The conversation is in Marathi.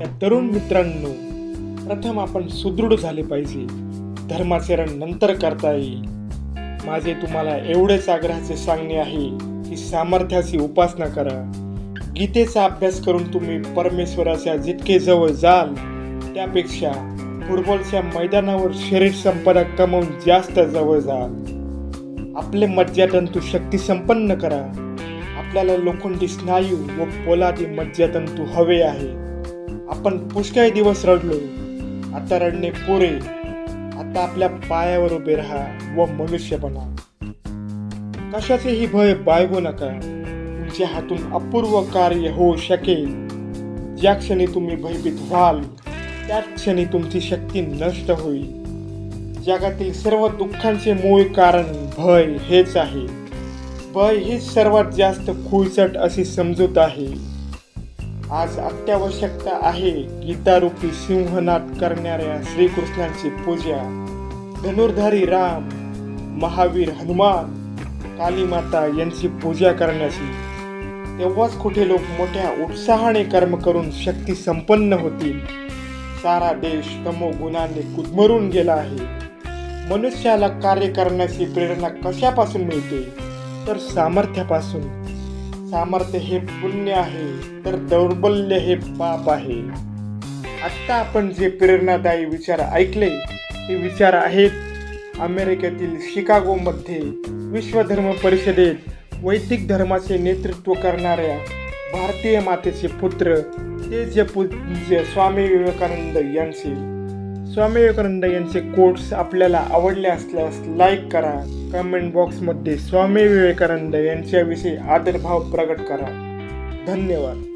या तरुण मित्रांनो प्रथम आपण सुदृढ झाले पाहिजे. धर्माचरण नंतर करता येईल. माझे तुम्हाला एवढेच आग्रहाचे सांगणे आहे की सामर्थ्याची उपासना करा. गीतेचा अभ्यास करून तुम्ही परमेश्वराच्या जितके जवळ जाल त्यापेक्षा फुटबॉलच्या मैदानावर शरीर संपदा कमवून जास्त जवळ जाल. आपले मज्जातंतू शक्ती संपन्न करा. आपल्याला लोखंडी स्नायू व पोलादी मज्जातंतू हवे आहे आपण पुष्कळ दिवस रडलो. आता रडणे पुरे. आता आपल्या पायावर उभे राहा व मनुष्य बना कशाचेही भय बाळगू नका. तुमच्या हातून अपूर्व कार्य होऊ शकेल. ज्या क्षणी तुम्ही भयभीत व्हाल त्या क्षणी तुमची शक्ती नष्ट होईल. जगातील सर्व दुःखांचे मूळ कारण भय हेच आहे. भय हीच सर्वात जास्त खुळचट अशी समजूत आहे. आज अत्यावश्यकता आहे. गीतारूपी सिंहनाद करणाऱ्या श्रीकृष्णांची पूजा. धनुर्धारी राम महावीर हनुमान कालीमाता यांची पूजा करण्याची. तेव्हाच कुठे लोक मोठ्या उत्साहाने कर्म करून शक्ती संपन्न होतील. सारा देश तमो गुणाने कुदमरून गेला आहे. मनुष्याला कार्य करण्याची प्रेरणा कशापासून मिळते? तर सामर्थ्यापासून. सामर्थ्य हे पुण्य आहे तर दौर्बल्य हे पाप आहे. आत्ता आपण जे प्रेरणादायी विचार ऐकले ते विचार आहेत अमेरिकेतील शिकागोमध्ये विश्वधर्म परिषदेत वैदिक धर्माचे नेतृत्व करणाऱ्या भारतीय मातेचे पुत्र ते जे पूज्य स्वामी विवेकानंद यांचे स्वामी विवेकानंद यांचे कोट्स आपल्याला आवडले असल्यास लाईक करा. कमेंट बॉक्समध्ये स्वामी विवेकानंद यांच्याविषयी आदरभाव प्रकट करा. धन्यवाद.